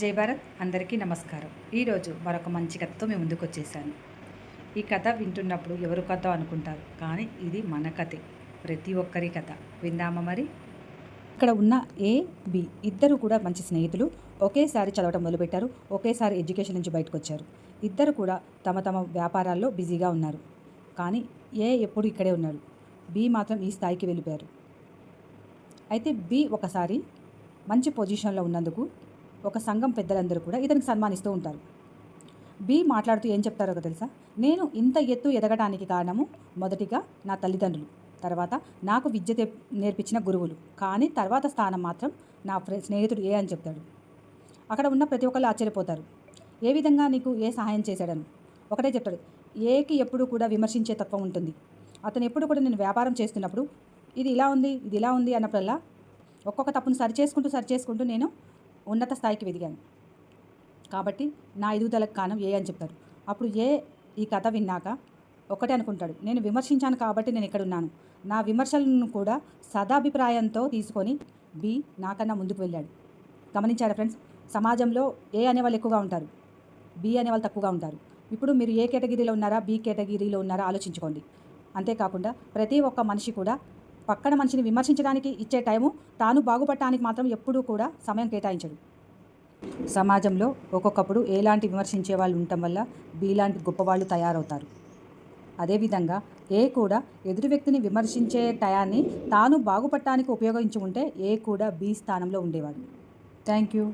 జై భారత్. అందరికీ నమస్కారం. ఈరోజు మరొక మంచి కథతో మేము ముందుకు వచ్చేసాను. ఈ కథ వింటున్నప్పుడు ఎవరు కథ అనుకుంటారు? కానీ ఇది మన కథే. ప్రతి ఒక్కరి కథ. విందామా మరి? ఇక్కడ ఉన్న ఏ బి ఇద్దరు కూడా మంచి స్నేహితులు. ఒకేసారి చదవటం మొదలుపెట్టారు. ఒకేసారి ఎడ్యుకేషన్ నుంచి బయటకు వచ్చారు ఇద్దరు కూడా తమ తమ వ్యాపారాల్లో బిజీగా ఉన్నారు. కానీ ఏ ఎప్పుడు ఇక్కడే ఉన్నాడు బి మాత్రం ఈ స్థాయికి వెళ్ళిపోయారు. అయితే బి ఒకసారి మంచి పొజిషన్లో ఉన్నందుకు ఒక సంఘం పెద్దలందరూ కూడా ఇతనికి సన్మానిస్తూ ఉంటారు. బి మాట్లాడుతూ ఏం చెప్తారో తెలుసా? నేను ఇంత ఎత్తు ఎదగడానికి కారణము మొదటిగా నా తల్లిదండ్రులు తర్వాత నాకు విద్య నేర్పించిన గురువులు కానీ తర్వాత స్థానం మాత్రం నా ఫ్రె స్నేహితుడు ఏ అని చెప్తాడు. అక్కడ ఉన్న ప్రతి ఒక్కళ్ళు ఆశ్చర్యపోతారు. ఏ విధంగా నీకు ఏ సహాయం చేశాడని? ఒకటే చెప్తాడు ఏకి ఎప్పుడు కూడా విమర్శించే తత్వం ఉంటుంది. అతను ఎప్పుడు కూడా నేను వ్యాపారం చేస్తున్నప్పుడు ఇది ఇలా ఉంది ఇది ఇలా ఉంది అన్నప్పుడల్లా ఒక్కొక్క తప్పును సరి చేసుకుంటూ సరి చేసుకుంటూ నేను ఉన్నత స్థాయికి ఎదిగాను కాబట్టి నా ఎదుగుదలకు కారణం ఏ అని చెప్తారు అప్పుడు ఏ ఈ కథ విన్నాక ఒకటే అనుకుంటాడు. నేను విమర్శించాను కాబట్టి నేను ఇక్కడ ఉన్నాను. నా విమర్శలను కూడా సదాభిప్రాయంతో తీసుకొని బి నాకన్నా ముందుకు వెళ్ళాడు. గమనించారా ఫ్రెండ్స్? సమాజంలో ఏ అనేవాళ్ళు ఎక్కువగా ఉంటారు? బి అనేవాళ్ళు తక్కువగా ఉంటారు. ఇప్పుడు మీరు ఏ కేటగిరీలో ఉన్నారా? బి కేటగిరీలో ఉన్నారా? ఆలోచించుకోండి. అంతేకాకుండా ప్రతి ఒక్క మనిషి కూడా పక్కన మనిషిని విమర్శించడానికి ఇచ్చే టైము తాను బాగుపడటానికి మాత్రం ఎప్పుడూ కూడా సమయం కేటాయించడు. సమాజంలో ఒక్కొక్కప్పుడు ఏలాంటి విమర్శించే వాళ్ళు ఉండటం వల్ల బీలాంటి గొప్పవాళ్ళు తయారవుతారు. అదేవిధంగా ఏ కూడా ఎదుటి వ్యక్తిని విమర్శించే టయాన్ని తాను బాగుపడటానికి ఉపయోగించి ఉంటే ఏ కూడా బి స్థానంలో ఉండేవాడు. Thank you.